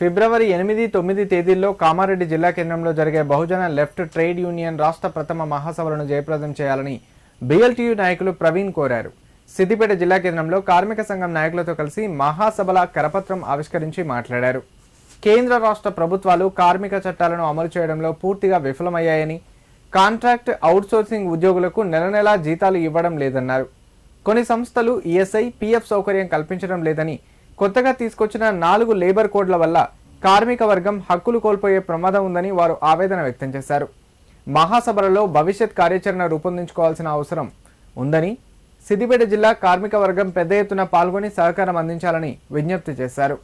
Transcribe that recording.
ఫిబ్రవరి ఎనిమిది తొమ్మిది తేదీల్లో కామారెడ్డి జిల్లా కేంద్రంలో జరిగే బహుజన లెఫ్ట్ ట్రేడ్ యూనియన్ రాష్ట్ర ప్రథమ మహాసభలను జయప్రదం చేయాలని బీఎల్టీయూ నాయకులు ప్రవీణ్ కోరారు. సిద్దిపేట జిల్లా కేంద్రంలో కార్మిక సంఘం నాయకులతో కలిసి మహాసభల కరపత్రం ఆవిష్కరించి మాట్లాడారు. కేంద్ర రాష్ట్ర ప్రభుత్వాలు కార్మిక చట్టాలను అమలు చేయడంలో పూర్తిగా విఫలమయ్యాయని కాంట్రాక్ట్ అవుట్సోర్సింగ్ ఉద్యోగులకు నెల నెలా జీతాలు ఇవ్వడం లేదన్నారు. కొన్ని సంస్థలు ఈఎస్ఐ పీఎఫ్ సౌకర్యం కల్పించడం లేదని కొత్తగా తీసుకొచ్చిన నాలుగు లేబర్ కోడ్ల వల్ల కార్మిక వర్గం హక్కులు కోల్పోయే ప్రమాదం ఉందని వారు ఆవేదన వ్యక్తం చేశారు. మహాసభలలో భవిష్యత్ కార్యాచరణ రూపొందించుకోవాల్సిన అవసరం ఉందని సిద్దిపేట జిల్లా కార్మిక వర్గం పెద్ద ఎత్తున పాల్గొని సహకారం అందించాలని విజ్ఞప్తి చేశారు.